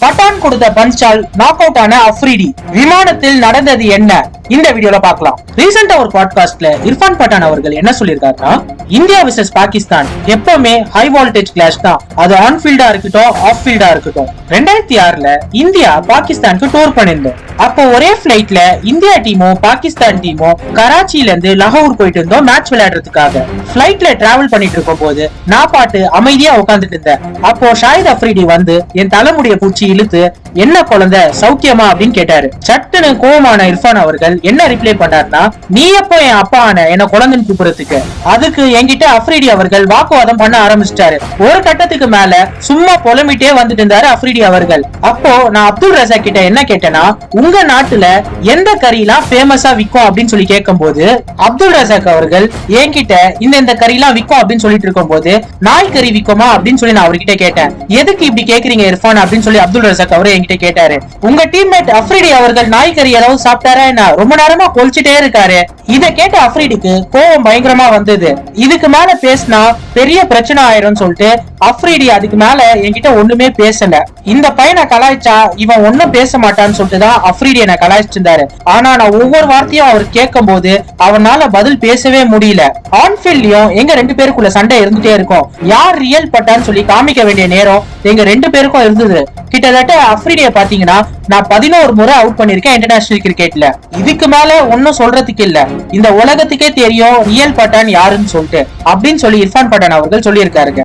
பட்டான் கொடுத்த Panjal knock out ஆன அஃப்ரிடி. விமானத்தில் நடந்தது என்ன? இந்த வீடியோல பார்க்கலாம். ரீசெண்டா ஒரு பாட்காஸ்ட்ல இர்ஃபான் பட்டான் அவர்கள் என்ன சொல்லியிருக்காருன்னா இந்தியா விசஸ் பாகிஸ்தான் எப்பவுமே ஹை வோல்டேஜ் கிளாஷ் தான். அது ஆன் ஃபீல்டா இருக்கட்டும் ஆஃப் ஃபீல்டா இருக்கட்டும். ரெண்டாயிரத்தி ஆறுல இந்தியா பாகிஸ்தானுக்கு டூர் பண்ணிருந்தோம் அப்போ ஒரே பிளைட்ல இந்தியா டீமும் பாகிஸ்தான் டீமும் கராச்சில இருந்து லாகூர் போயிட்டு இருந்தோம் மேட்ச் விளையாடுறதுக்காக. பிளைட்ல டிராவல் பண்ணிட்டு இருக்கும் போது நான் பாட்டு அமைதியா உட்காந்துட்டு இருந்தேன். அப்போ ஷாயித் அஃப்ரிடி வந்து என் தலைமுடிய பூச்சி இழுத்து என்ன குழந்தை சௌக்கியமா? அப்படின்னு கேட்டாரு. சட்டுன்னு கோமான இர்ஃபான் அவர்கள் என்ன ரிப்ளை பண்ணாருன்னா நீ எப்போ என் அப்பா ஆன என்ன குழந்தைன்னு கூப்பிடுறதுக்கு. அதுக்கு என்கிட்ட அஃப்ரிடி அவர்கள் வாக்குவாதம் பண்ண ஆரம்பிச்சிட்டாரு. ஒரு கட்டத்துக்கு மேல சும்மா புலம்பிட்டே வந்துட்டு இருந்தாரு அஃப்ரிடி அவர்கள். அப்போ நான் அப்துல் ரசா கிட்ட என்ன கேட்டேன்னா உங்க நாட்டுல எந்த கறிலாம் ஃபேமஸா விற்கும் அப்படின்னு சொல்லி கேட்கும்போது அப்துல் ரசாக் அவர்கள் என்கிட்ட இந்த இந்த கறிலாம் விற்கும் அப்படின்னு சொல்லிட்டு இருக்கும்போது நாய் கறி விற்குமா அப்படின்னு சொல்லி நான் அவர்கிட்ட கேட்டேன். எதுக்கு இப்படி கேக்குறீங்க இர்ஃபான்? அப்படின்னு சொல்லி அப்துல் ரசாக் அவரு என்கிட்ட கேட்டாரு. உங்க டீம்மேட் அஃப்ரிடி அவர்கள் நாய் கறி ஏதாவது சாப்பிட்டாரா என்ன? ரொம்ப நேரமா கொல்ச்சிட்டே இருக்காரு. இத கேட்ட அஃப்ரிடிக்கு கோவம் பயங்கரமா வந்தது. இதுக்கு மேல பேசினா பெரிய பிரச்சனை ஆயிரும் சொல்லிட்டு அஃப்ரிடி அதுக்கு மேல என்கிட்ட ஒண்ணுமே பேசல. இந்த பையனை கலாய்ச்சா இவன் ஒண்ணும் பேச மாட்டான்னு சொல்லிட்டு தான் அஃப்ரிடி என்ன கலாய்ச்சிருந்தாரு. இருந்தாரு ஆனா நான் ஒவ்வொரு வார்த்தையும் அவர் கேட்கும் போது அவனால பதில் பேசவே முடியல. ஆன்ஃபீல்ட்லயும் எங்க ரெண்டு பேருக்குள்ள சண்டை இருந்துட்டே இருக்கும். யார் ரியல் பட்டான்னு சொல்லி காமிக்க வேண்டிய நேரம் எங்க ரெண்டு பேருக்கும் இருந்தது. கிட்டத்தட்ட அஃப்ரிடிய பாத்தீங்கன்னா நான் பதினோரு முறை அவுட் பண்ணிருக்கேன் இன்டர்நேஷனல் கிரிக்கெட்ல இதுக்கு மேல ஒன்னும் சொல்றதுக்கு இல்ல. இந்த உலகத்துக்கே தெரியும் ரியல் பட்டான் யாருன்னு சொல்லிட்டு. அப்படின்னு சொல்லி இர்ஃபான் பட்டான் அவர்கள் சொல்லியிருக்காருங்க.